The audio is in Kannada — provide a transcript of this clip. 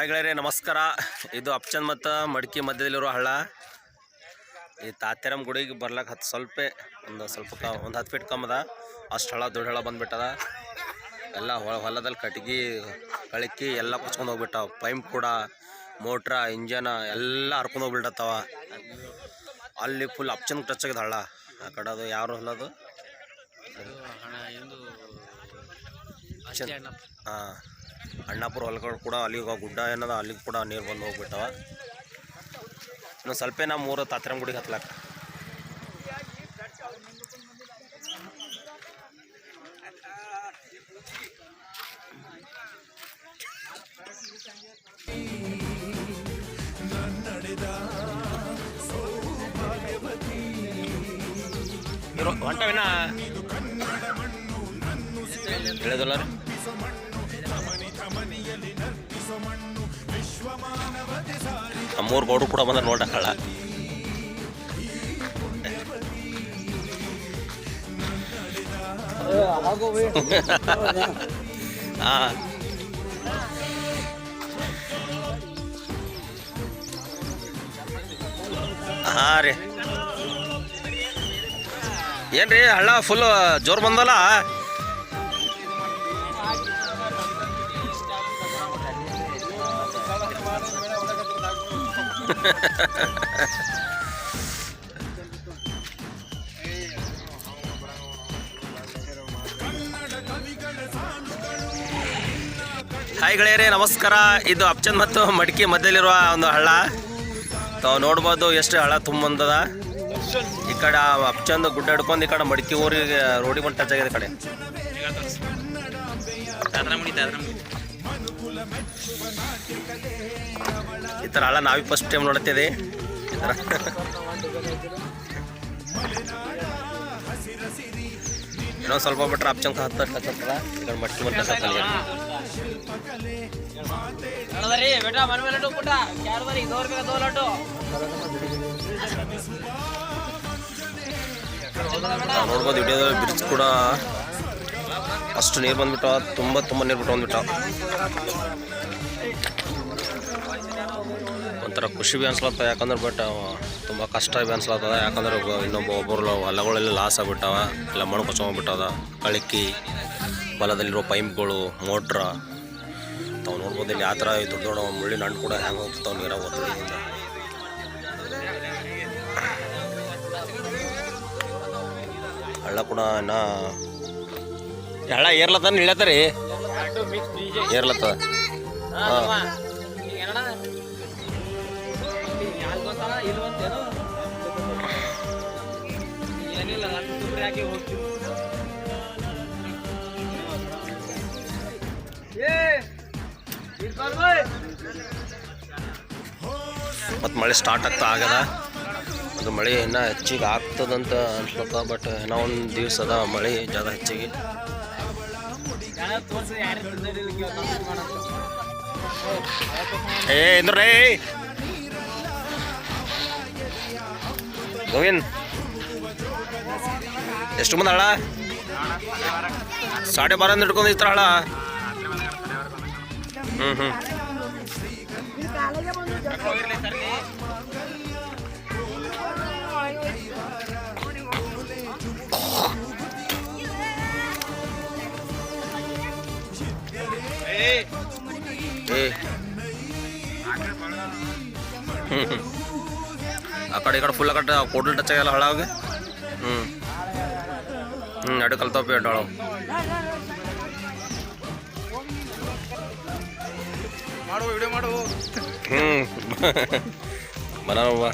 ಹಾಯ್ ಗೆಳೆಯರೇ ನಮಸ್ಕಾರ. ಇದು ಅಪ್ಚಂದ್ ಮತ್ತು ಮಡಿಕೆ ಮಧ್ಯದಲ್ಲಿರೋ ಹಳ್ಳ. ಈ ತಾತ್ಯಾರಮ್ಮ ಗುಡಿಗೆ ಬರ್ಲಾಕ ಹತ್ತು ಸ್ವಲ್ಪ ಒಂದು ಸ್ವಲ್ಪ ಕ ಒಂದು ಹತ್ತು ಫೀಟ್ ಕಮ್ಮದ. ಅಷ್ಟು ಹಳ ದೊಡ್ಡ ಹಳ ಬಂದುಬಿಟ್ಟದ. ಎಲ್ಲ ಹೊಲ ಹೊಲದಲ್ಲಿ ಕಟ್ಗೆ ಕಳಕಿ ಎಲ್ಲ ಕೊಚ್ಕೊಂಡು ಹೋಗ್ಬಿಟ್ಟಾವ. ಪೈಂಪ್ ಕೂಡ ಮೋಟ್ರ ಇಂಜನ ಎಲ್ಲ ಹರ್ಕೊಂಡು ಹೋಗ್ಬಿಟ್ಟತ್ತವ ಅಲ್ಲಿ ಫುಲ್ ಅಪ್ಚಂದ್ ಟಚ್ ಆಗಿದೆ ಹಳ್ಳ. ಆ ಕಡೆ ಅದು ಯಾರು ಹೊಲದು? ಹಾಂ. ಅಣ್ಣಾಪುರ ಹೊಲಗಳು ಕೂಡ ಅಲ್ಲಿಗೆ ಗುಡ್ಡ ಏನದ ಅಲ್ಲಿಗೆ ಕೂಡ ನೀರು ಬಂದು ಹೋಗ್ಬಿಟ್ಟವ ಇನ್ನು ಸ್ವಲ್ಪ ನಮ್ಮ ಮೂರು ತಾತ್ರಂಗುಡಿಗೆ ಗುಡಿಗೆ ಹತ್ಲಾಕ ಇರೋ ರೀ ಹೇಳಿದಲ್ಲ ರೀ ನಮ್ಮೂರು ಗೌಡ್ರು ಕೂಡ ಬಂದ್ರೆ ನೋಡಕ್ಕಳ ಹಾಂ ಹಾಂ ರೀ ಏನ್ರಿ ಹಳ್ಳ ಫುಲ್ ಜೋರು ಬಂದಲ್ಲ ಹಾಯ್ ಗೆಳೆಯರೇ, ನಮಸ್ಕಾರ. ಇದು ಅಪ್ಚಂದ್ ಮತ್ತು ಮಡಿಕೆ ಮಧ್ಯದಲ್ಲಿರುವ ಒಂದು ಹಳ್ಳ. ತಾವು ನೋಡ್ಬೋದು ಎಷ್ಟು ಹಳ್ಳ ತುಂಬ ಬಂದದ ಈ ಕಡೆ ಅಪ್ಚಂದ್ ಗುಡ್ಡ ಹಿಡ್ಕೊಂಡು ಈ ಕಡೆ ಮಡಿಕೆ ಊರಿಗೆ ರೋಡಿ ಬಂದು ಟಚ್ ಆಗಿದೆ ಕಡೆ. ಈ ಥರ ಅಲ್ಲ ನಾವೇ ಫಸ್ಟ್ ಟೈಮ್ ಈ ಥರ ಇನ್ನೊಂದು ಸ್ವಲ್ಪ ಬಿಟ್ರೆ ಅಪ್ಚಂಕ ಹತ್ತು ಟಚ್ ಮಟ್ಟಿ ಈ ಕಡೆ ನಾವು ನೋಡ್ಬೋದು ವಿಡಿಯೋದಲ್ಲಿ ಬ್ರಿಡ್ಜ್ ಕೂಡ ಅಷ್ಟು ನೀರು ಬಂದ್ಬಿಟ್ಟು, ತುಂಬ ತುಂಬ ನೀರು ಬಿಟ್ಟು ಬಂದ್ಬಿಟ್ಟ. ಒಂಥರ ಖುಷಿ ಬಿ ಅನ್ಸ್ಲತ್ತ ಯಾಕಂದ್ರೆ ಬಟ್ ತುಂಬ ಕಷ್ಟ ಬಿ ಅನ್ಸ್ಲತ್ತದ, ಯಾಕಂದ್ರೆ ಇನ್ನೊಬ್ಬ ಒಬ್ಬರು ಹೊಲಗಳೆಲ್ಲ ಲಾಸ್ ಆಗ್ಬಿಟ್ಟಾವ, ಎಲ್ಲ ಮಣ್ಣು ಕೊಚ್ಕೊಂಡ್ಬಿಟ್ಟದ ಕಳಕಿ, ಹೊಲದಲ್ಲಿರೋ ಪೈಂಪ್ಗಳು ಮೋಟ್ರ ತಾವು ನೋಡ್ಬೋದು ಇಲ್ಲಿ ಯಾವ ಥರ ದೊಡ್ಡ ದೊಡ್ಡ ಮುಳ್ಳಿನ ಹಣ್ಣು ಕೂಡ ಹೆಂಗೆ ಹೋಗ್ತಾವೆ ನೀರಾಗ ಒತ್ತಡಿಯಿಂದ ಹಳ್ಳ ಕೂಡ ಇನ್ನ ಹಳ್ಳ ಏರ್ಲತ್ತಾನ ಇಳತ್ತರಿ ಏರ್ಲತ್ತ. ಮತ್ತು ಮಳೆ ಸ್ಟಾರ್ಟ್ ಆಗ್ತಾ ಆಗದ. ಅದು ಮಳೆ ಇನ್ನೂ ಹೆಚ್ಚಿಗೆ ಆಗ್ತದಂತ ಅನ್ಸ್ಲತ್ತ ಬಟ್ ಇನ್ನೂ ಒಂದು ದಿವಸ ಅದ ಮಳೆ ಜಾದ ಹೆಚ್ಚಿಗೆ. ಏ ಇಂದ್ರೇ ಗೋವಿಂದ್. ಎಷ್ಟು ಮಂದಿ ಹಳ ಸಾಡೆ ಬಾರ ಹಿಡ್ಕೊಂಡು ಇತ್ರ ಹಳ ಹ್ಞೂ ಹ್ಞೂ ಆ ಕಡೆ ಈ ಕಡೆ ಫುಲ್ ಕಟ್ಟ ಕೋಟಲ್ ಟಚ್ ಆಗಲ್ಲ ಹಳಾಗೆ ಹ್ಞೂ ಹ್ಞೂ ಅಡು ಕಲ್ತಪ್ಪಿ ಪೇಟ್ ಮಾಡು ವಿಡಿಯೋ ಮಾಡು. ಹ್ಞೂ ಬರೋವ